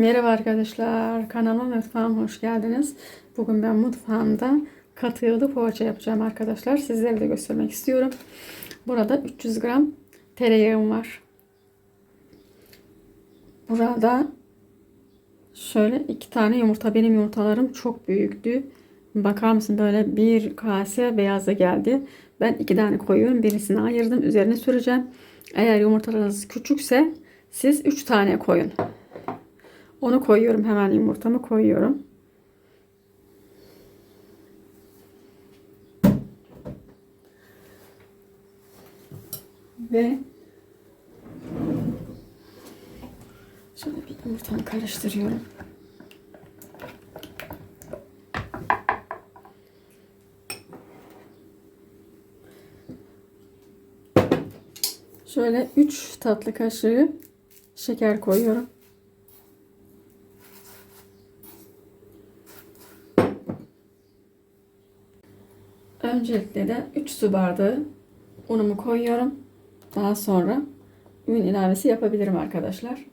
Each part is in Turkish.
Merhaba arkadaşlar, kanalıma mutfağıma hoş geldiniz. Bugün ben mutfağımda katı yağlı poğaça yapacağım arkadaşlar. Sizlere de göstermek istiyorum. Burada 300 gram tereyağım var. Burada şöyle iki tane yumurta. Benim yumurtalarım çok büyüktü. Bakar mısın böyle bir kase beyaza geldi. Ben iki tane koyuyorum. Birisini ayırdım. Üzerine süreceğim. Eğer yumurtalarınız küçükse siz üç tane koyun. Onu koyuyorum hemen yumurtamı koyuyorum. Ve şöyle bir yumurtamı karıştırıyorum. Şöyle 3 tatlı kaşığı şeker koyuyorum. Öncelikle de 3 su bardağı unumu koyuyorum. Daha sonra un ilavesi yapabilirim arkadaşlar.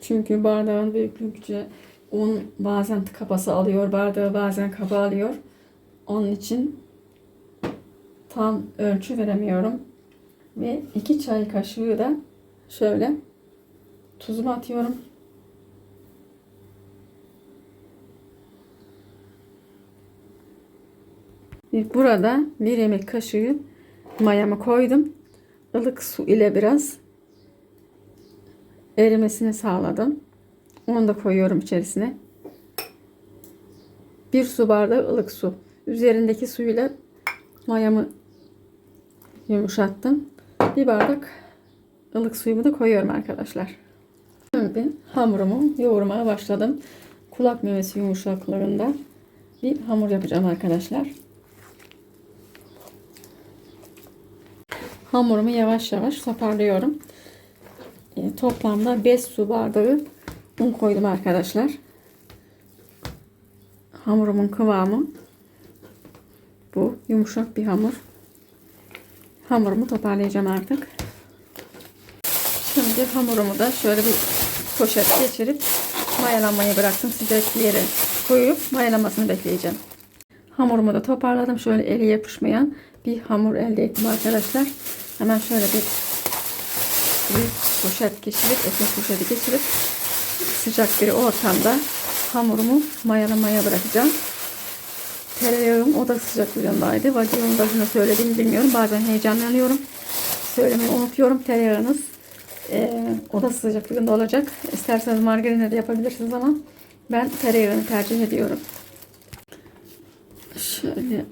Çünkü bardağın büyüklükçe un bazen kapası alıyor, bardağı bazen kaba alıyor. Onun için tam ölçü veremiyorum. Ve 2 çay kaşığı da şöyle tuzumu atıyorum. Burada bir yemek kaşığı mayamı koydum. Ilık su ile biraz erimesini sağladım. Onu da koyuyorum içerisine. Bir su bardağı ılık su. Üzerindeki suyla mayamı yumuşattım. Bir bardak ılık suyumu da koyuyorum arkadaşlar. Şimdi hamurumu yoğurmaya başladım. Kulak memesi yumuşaklığında bir hamur yapacağım arkadaşlar. Hamurumu yavaş yavaş toparlıyorum. E, toplamda 5 su bardağı un koydum arkadaşlar. Hamurumun kıvamı bu. Yumuşak bir hamur. Hamurumu toparlayacağım artık. Şimdi hamurumu da şöyle bir poşet geçirip mayalanmayı bıraktım. Sıcak bir yere koyup mayalamasını bekleyeceğim. Hamurumu da toparladım. Şöyle eli yapışmayan bir hamur elde ettim arkadaşlar. Hemen şöyle bir, bir poşet geçirip, ekmek poşeti geçirip sıcak bir ortamda hamurumu mayalamaya bırakacağım. Tereyağım o da sıcak uyandaydı. Videonun başında söylediğimi bilmiyorum. Bazen heyecanlanıyorum. Söylemeyi unutuyorum. Tereyağınız e, oda sıcaklığında olacak. İsterseniz margarinle de yapabilirsiniz ama ben tereyağını tercih ediyorum. Şöyle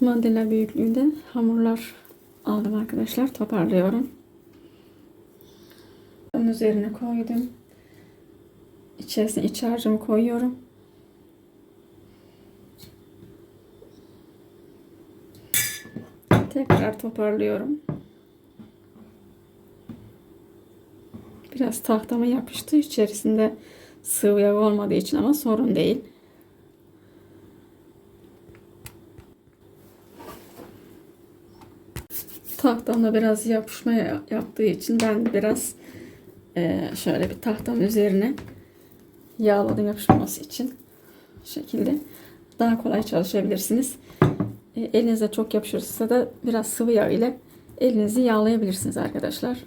mandalina büyüklüğünde hamurlar aldım arkadaşlar. Toparlıyorum. Onun üzerine koydum. İçerisine iç harcımı koyuyorum. Tekrar toparlıyorum. Biraz tahtama yapıştı. İçerisinde sıvı yağ olmadığı için ama sorun değil. Tahtamda biraz yapışma yaptığı için ben biraz e, şöyle bir tahtamın üzerine yağladım yapışmaması için. Bu şekilde daha kolay çalışabilirsiniz. E, elinize çok yapışırsa da biraz sıvı yağ ile elinizi yağlayabilirsiniz arkadaşlar.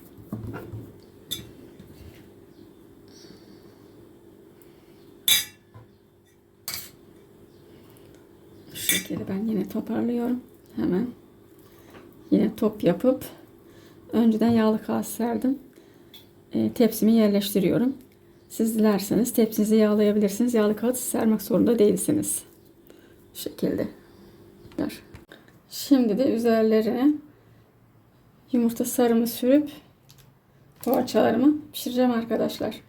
Bu şekilde ben yine toparlıyorum. Hemen top yapıp önceden yağlı kağıt serdim. E, tepsimi yerleştiriyorum. Siz dilerseniz tepsinizi yağlayabilirsiniz. Yağlı kağıt sermek zorunda değilsiniz. Bu şekilde. Şimdi de üzerlerine yumurta sarımı sürüp poğaçalarımı pişireceğim arkadaşlar.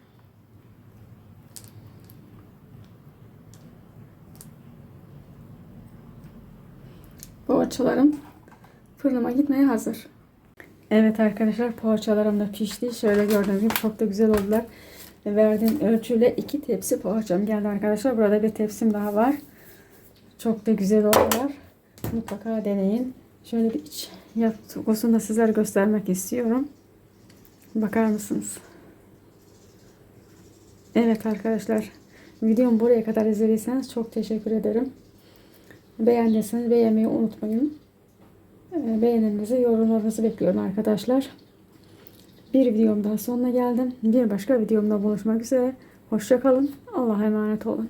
Poğaçalarım fırınıma gitmeye hazır. Evet arkadaşlar poğaçalarım da pişti. Şöyle gördüğünüz gibi çok da güzel oldular. Verdiğim ölçüyle iki tepsi poğaçam geldi arkadaşlar. Burada bir tepsim daha var. Çok da güzel oldular. Mutlaka deneyin. Şöyle bir iç yapısını da sizlere göstermek istiyorum. Bakar mısınız? Evet arkadaşlar. Videomu buraya kadar izlediyseniz çok teşekkür ederim. Beğendiyseniz beğenmeyi unutmayın. Ee, Beğeninizi, yorumlarınızı bekliyorum arkadaşlar. Bir videom daha sonuna geldim. Bir başka videomda buluşmak üzere. Hoşçakalın. Allah'a emanet olun.